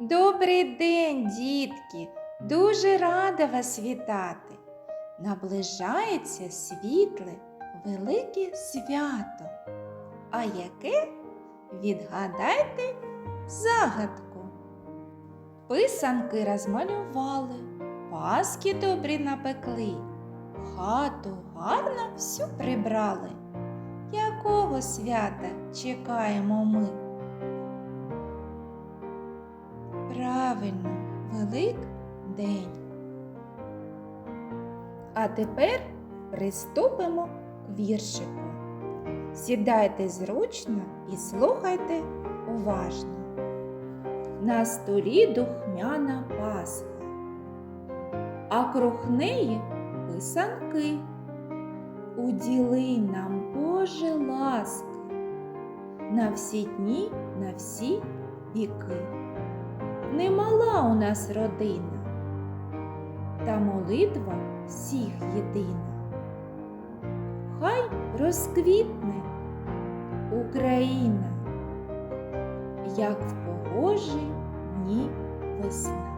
Добрий день, дітки! Дуже рада вас вітати. Наближається світле, велике свято. А яке? Відгадайте загадку. Писанки розмалювали, паски добрі напекли, хату гарно всю прибрали. Якого свята чекаємо ми? Правильно, Велик день. А тепер приступимо к віршику. Сідайте зручно і слухайте уважно. На столі духмяна пасха, а круг неї писанки. Уділи нам, Боже, ласки, на всі дні, на всі віки. Немала у нас родина, та молитва всіх єдина. Хай розквітне Україна, як в погожі дні весна.